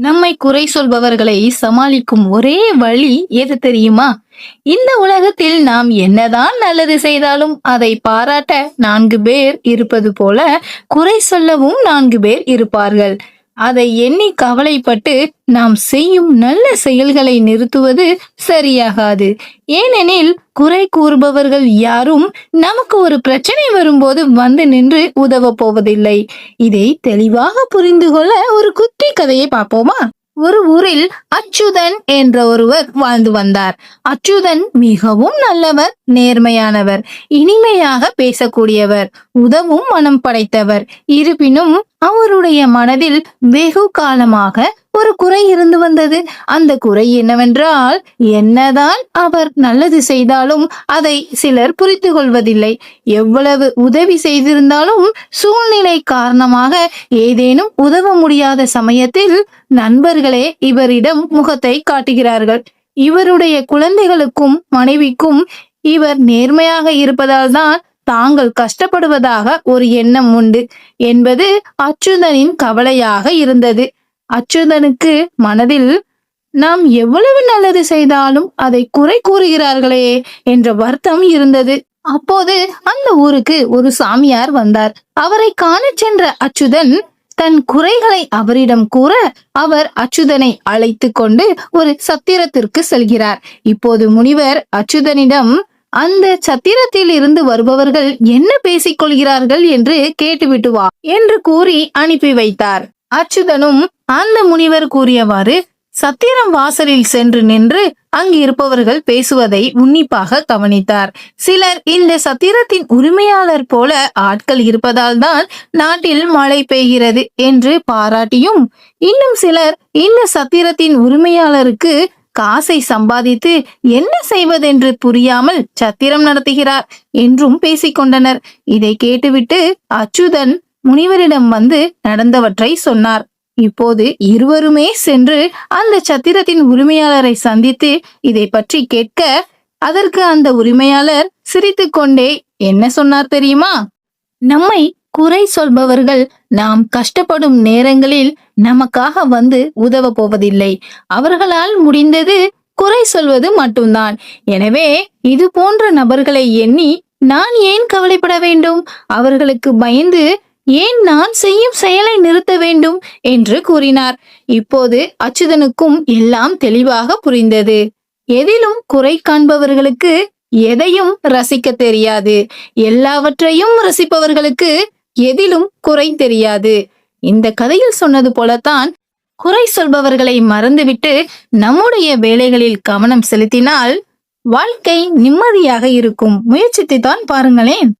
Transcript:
நம்மை குறை சொல்பவர்களை சமாளிக்கும் ஒரே வழி எது தெரியுமா? இந்த உலகத்தில் நாம் என்னதான் நல்லது செய்தாலும் அதை பாராட்ட நான்கு பேர் இருப்பது போல குறை சொல்லவும் நான்கு பேர் இருப்பார்கள். அதை எண்ணி கவலைப்பட்டு நாம் செய்யும் நல்ல செயல்களை நிறுத்துவது சரியாகாது. ஏனெனில் குறை கூறுபவர்கள் யாரும் நமக்கு ஒரு பிரச்சனை வரும்போது வந்து நின்று உதவ போவதில்லை. இதை தெளிவாக புரிந்து கொள்ள ஒரு குட்டி கதையை பார்ப்போமா? ஒரு ஊரில் அச்சுதன் என்ற ஒருவர் வாழ்ந்து வந்தார். அச்சுதன் மிகவும் நல்லவர் நேர்மையானவர் இனிமையாக பேசக்கூடியவர் உதவும் மனம் படைத்தவர். இருப்பினும் அவருடைய மனதில் வெகு காலமாக ஒரு குறை இருந்து வந்தது. அந்த குறை என்னவென்றால் என்னதான் அவர் நல்லது செய்தாலும் அதை சிலர் புரிந்து கொள்வதில்லை. எவ்வளவு உதவி செய்திருந்தாலும் சூழ்நிலை காரணமாக ஏதேனும் உதவ முடியாத சமயத்தில் நண்பர்களே இவரிடம் முகத்தை காட்டுகிறார்கள். இவருடைய குழந்தைகளுக்கும் மனைவிக்கும் இவர் நேர்மையாக இருப்பதால் தான் தாங்கள் கஷ்டப்படுவதாக ஒரு எண்ணம் உண்டு என்பது அச்சுதனின் கவலையாக இருந்தது. அச்சுதனுக்கு மனதில் நாம் எவ்வளவு நல்லது செய்தாலும் அதை குறை கூறுகிறார்களே என்ற வருத்தம் இருந்தது. அப்போது அந்த ஊருக்கு ஒரு சாமியார் வந்தார். அவரை காண சென்ற அச்சுதன் தன் குறைகளை அவரிடம் கூற அவர் அச்சுதனை அழைத்து கொண்டு ஒரு சத்திரத்திற்கு செல்கிறார். இப்போது முனிவர் அச்சுதனிடம் அந்த சத்திரத்தில் இருந்து வருபவர்கள் என்ன பேசிக் கொள்கிறார்கள் என்று கேட்டுவிட்டு வா என்று கூறி அனுப்பி வைத்தார். அச்சுதனும் அந்த முனிவர் கூறியவாறு சத்திரம் வாசலில் சென்று நின்று அங்கு இருப்பவர்கள் பேசுவதை உன்னிப்பாக கவனித்தார். சிலர் இந்த சத்திரத்தின் உரிமையாளர் போல ஆட்கள் இருப்பதால் தான் நாட்டில் மழை பெய்கிறது என்று பாராட்டியும் இன்னும் சிலர் இந்த சத்திரத்தின் உரிமையாளருக்கு காசை சம்பாதித்து என்ன செய்வதென்று புரியாமல் சத்திரம் நடத்துகிறார் என்றும் பேசிக்கொண்டனர். இதை கேட்டுவிட்டு அச்சுதன் முனிவரிடம் வந்து நடந்தவற்றை சொன்னார். இப்போது இருவருமே சென்று அந்த சத்திரத்தின் உரிமையாளரை சந்தித்து இதை பற்றி கேட்க அதற்கு அந்த உரிமையாளர் சிரித்துக்கொண்டே என்ன சொன்னார் தெரியுமா? நம்மை குறை சொல்பவர்கள் நாம் கஷ்டப்படும் நேரங்களில் நமக்காக வந்து உதவ போவதில்லை அவர்களால் முடிந்தது குறை சொல்வது மட்டும்தான். எனவே இது போன்ற நபர்களை எண்ணி நான் ஏன் கவலைப்பட வேண்டும்? அவர்களுக்கு பயந்து ஏன் நான் செய்யும் செயலை நிறுத்த வேண்டும்? என்று கூறினார். இப்போது அச்சுதனுக்கும் எல்லாம் தெளிவாக புரிந்தது. எதிலும் குறை காண்பவர்களுக்கு எதையும் ரசிக்க தெரியாது. எல்லாவற்றையும் ரசிப்பவர்களுக்கு எதிலும் குறை தெரியாது. இந்த கதையில் சொன்னது போலத்தான் குறை சொல்பவர்களை மறந்துவிட்டு நம்முடைய வேலைகளில் கவனம் செலுத்தினால் வாழ்க்கை நிம்மதியாக இருக்கும். முயற்சித்து தான் பாருங்களேன்.